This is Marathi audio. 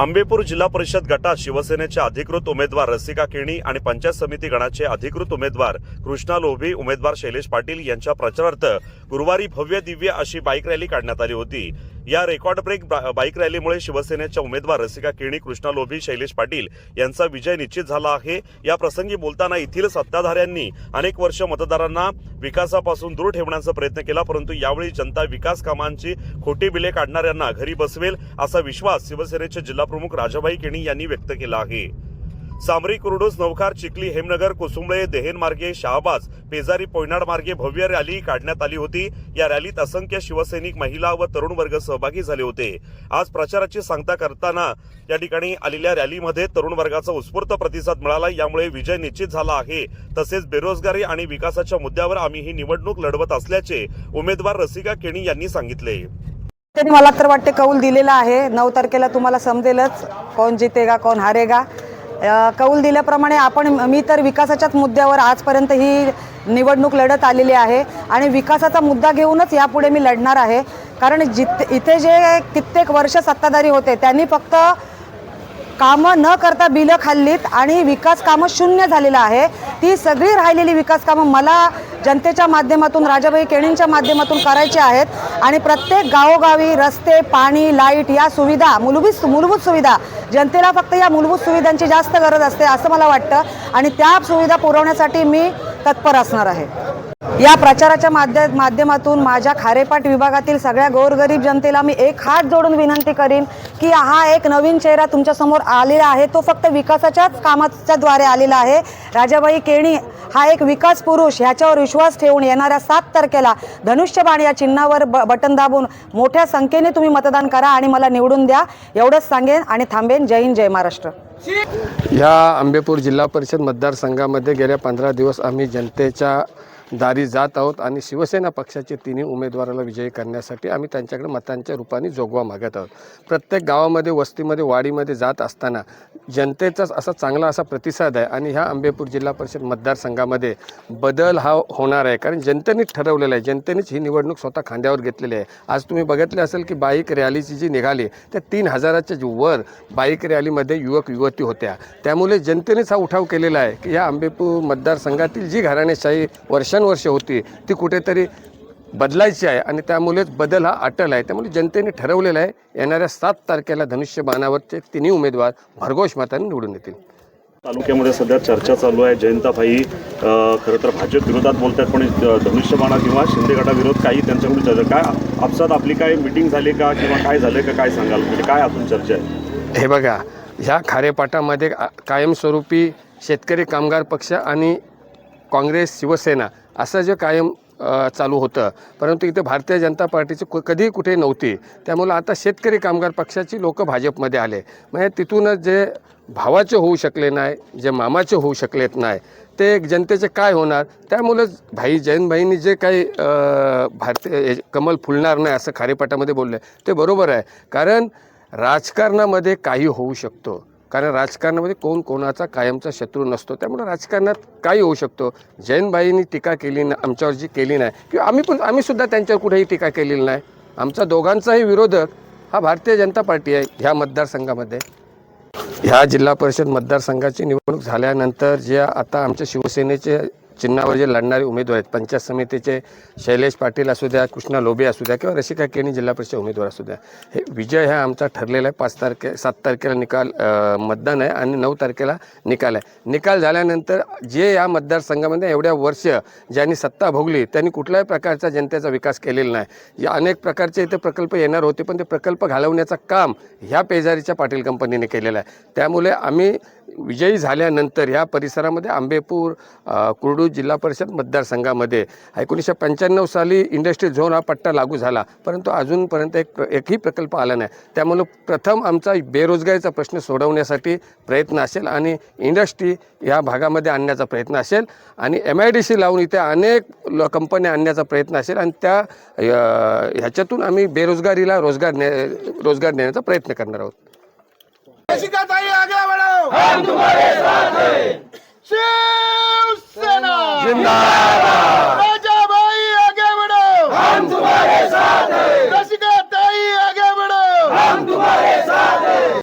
आंबेपूर जिल्हा परिषद गटात शिवसेनेचे अधिकृत उमेदवार रसिका केणी आणि पंचायत समिती गणाचे अधिकृत उमेदवार कृष्णा लोभी उमेदवार शैलेश पाटील यांच्या प्रचारार्थ गुरुवारी भव्य दिव्य अशी बाईक रॅली काढण्यात आली होती. या रेकॉर्ड ब्रेक बा- बाईक रॅलीमुळे शिवसेनेच्या उमेदवार रसिका केणी कृष्णा लोभी शैलेश पाटील यांचा विजय निश्चित झाला आहे. या प्रसंगी बोलताना येथील सत्ताधाऱ्यांनी अनेक वर्ष मतदारांना विकासापासून दूर ठेवण्याचा प्रयत्न केला परंतु यावेळी जनता विकास कामांची खोटी बिले काढणाऱ्यांना घरी बसवेल असा विश्वास शिवसेनेचे जिल्हाप्रमुख राजाभाई केणी यांनी व्यक्त केला आहे. सामरी कुर्डूस नवखार चिखली हेमनगर कुसुंबळे देहेन मार्गे शहाबाज पेजारी पोयनाड मार्गे भव्य रॅली काढण्यात आली होती. या रॅलीत असंख्य शिवसैनिक महिला व तरुण वर्ग सहभागी झाले होते. आज प्रचाराची सांगता करताना या ठिकाणी आलेल्या रॅलीमध्ये तरुण वर्गाचा उत्स्फूर्त प्रतिसाद मिळाला. यामुळे विजय निश्चित झाला आहे. तसेच बेरोजगारी आणि विकासाच्या मुद्द्यावर आम्ही ही निवडणूक लढवत असल्याचे उमेदवार रसिका केणी यांनी सांगितले. त्यांनी मला तर वाटते कौल दिलेला आहे. नऊ तारखेला तुम्हाला समजेलच. कोण जितेगा कोण हारेगा. कौल दिल्याप्रमाणे आपण मी तर विकासाच्याच मुद्द्यावर आजपर्यंत ही निवडणूक लढत आलेली आहे आणि विकासाचा मुद्दा घेऊनच यापुढे मी लढणार आहे. कारण जित इथे जे कित्येक वर्ष सत्ताधारी होते त्यांनी फक्त कामं न करता बिलं खाल्लीत आणि विकास कामं शून्य झालेलं आहे. ती सगळी राहिलेली विकास कामं मला जनतेच्या माध्यमातून राजाभाई केणींच्या माध्यमातून करायचे आहेत. आणि प्रत्येक गावोगावी रस्ते पाणी लाइट या सुविधा मूलभूत मूलभूत सुविधा जनतेला फक्त या मूलभूत सुविधांची जास्त गरज असते असं मला वाटतं. आणि त्या सुविधा पुरवण्यासाठी मी तत्पर असणार आहे. या प्रचाराच्या माध्य माध्यमातून माझ्या खारेपाट विभागातील सगळ्या गोरगरीब जनतेला मी एक हात जोडून विनंती करीन की हा एक नवीन चेहरा तुमच्यासमोर आलेला आहे. तो फक्त विकासाच्याच कामाच्या द्वारे आलेला आहे. राजाबाई केणी हा एक विकास पुरुष ह्याच्यावर विश्वास ठेवून येणाऱ्या सात तारखेला धनुष्यबाण या चिन्हावर ब बटन दाबून मोठ्या संख्येने तुम्ही मतदान करा आणि मला निवडून द्या. एवढंच सांगेन आणि थांबेन. जय हिंद जय महाराष्ट्र. या आंबेपूर जिल्हा परिषद मतदारसंघामध्ये गेल्या पंधरा दिवस आम्ही जनतेच्या दारी जात आहोत आणि शिवसेना पक्षाचे तिन्ही उमेदवाराला विजयी करण्यासाठी आम्ही त्यांच्याकडे मतांच्या रूपाने जोगवा मागत आहोत. प्रत्येक गावामध्ये वस्तीमध्ये वाडीमध्ये जात असताना जनतेचाच असा चांगला असा प्रतिसाद आहे आणि ह्या आंबेपूर जिल्हा परिषद मतदारसंघामध्ये बदल हा होणार आहे. कारण जनतेनेच ठरवलेलं आहे. जनतेनेच ही निवडणूक स्वतः खांद्यावर घेतलेली आहे. आज तुम्ही बघितले असेल की बाईक रॅलीची जी निघाली त्या तीन हजाराच्या जी वर बाईक रॅलीमध्ये युवक युवती होत्या. त्यामुळे जनतेनेच हा उठाव केलेला आहे की या आंबेपूर मतदारसंघातील जी घराणेशाही वर्षानुवर्षे होती ती कुठेतरी बदलायची आहे आणि त्यामुळेच बदल हा अटल आहे. त्यामुळे जनतेने ठरवलेलं आहे येणाऱ्या सात तारखेला धनुष्यबाणावरचे तिन्ही उमेदवार भरघोष मताने निवडून येतील. तालुक्यामध्ये सध्या चर्चा चालू आहे. जयंताभाई खरं तर भाजप विरोधात बोलतात पण अ, धनुष्यबाणा किंवा शिंदे गटाविरोध काही त्यांच्याकडून चर्चा काय आपसात आपली काय मिटिंग झाली का किंवा काय झालं का काय सांगाल? म्हणजे काय अजून चर्चा आहे? हे बघा ह्या खारेपाटामध्ये कायमस्वरूपी शेतकरी कामगार पक्ष आणि काँग्रेस शिवसेना असं जे कायम चालू होतं. परंतु इथे भारतीय जनता पार्टीची कु- कधीही कुठे नव्हती. त्यामुळं आता शेतकरी कामगार पक्षाची लोक भाजपमध्ये आले. म्हणजे तिथूनच जे भावाचे होऊ शकले नाही जे मामाचे होऊ शकलेत नाही ते जनतेचे काय होणार? त्यामुळंच भाई जयंतभाईंनी जे काही भारतीय कमल फुलणार नाही असं खारेपाटामध्ये बोललं ते बरोबर आहे. कारण राजकारणामध्ये काही होऊ शकतो. कारण राजकारणामध्ये कोण कोणाचा कायमचा शत्रू नसतो त्यामुळे राजकारणात काही होऊ शकतो? जैनबाईंनी टीका केली ना आमच्यावर जी केली नाही किंवा आम्ही पण आम्हीसुद्धा त्यांच्यावर कुठेही टीका केलेली नाही. आमचा दोघांचाही विरोधक हा भारतीय जनता पार्टी आहे ह्या मतदारसंघामध्ये. ह्या जिल्हा परिषद मतदारसंघाची निवडणूक झाल्यानंतर जे आता आमच्या शिवसेनेचे चिन्हावर जे लढणारे उमेदवार आहेत पंचायत समितीचे शैलेश पाटील असू द्या कृष्णा लोबे असू द्या किंवा रसिका केणी जिल्हा परिषद उमेदवार असू द्या हे विजय हा आमचा ठरलेला आहे. पाच तारखे सात तारखेला निकाल मतदान आहे आणि नऊ तारखेला निकाल आहे. निकाल झाल्यानंतर जे या मतदारसंघामध्ये एवढ्या वर्ष ज्यांनी सत्ता भोगली त्यांनी कुठल्याही प्रकारचा जनतेचा विकास केलेला नाही. या अनेक प्रकारचे इथे प्रकल्प येणार होते पण ते प्रकल्प घालवण्याचं काम ह्या पेजारीच्या पाटील कंपनीने केलेलं आहे. त्यामुळे आम्ही विजयी झाल्यानंतर ह्या परिसरामध्ये आंबेपूर कुर्डू जिल्हा परिषद मतदारसंघामध्ये एकोणीसशे पंच्याण्णव साली इंडस्ट्री झोन हा पट्टा लागू झाला. परंतु अजूनपर्यंत एक एकही प्रकल्प आला नाही. त्यामुळं प्रथम आमचा बेरोजगारीचा प्रश्न सोडवण्यासाठी प्रयत्न असेल आणि इंडस्ट्री या भागामध्ये आणण्याचा प्रयत्न असेल आणि एम आय डी सी लावून इथे अनेक ल कंपन्या आणण्याचा प्रयत्न असेल आणि त्या ह्याच्यातून आम्ही बेरोजगारीला रोजगार ने रोजगार देण्याचा प्रयत्न करणार आहोत. हम तुम्हारे साथ हैं। शिवसेना। जिंदाबाद।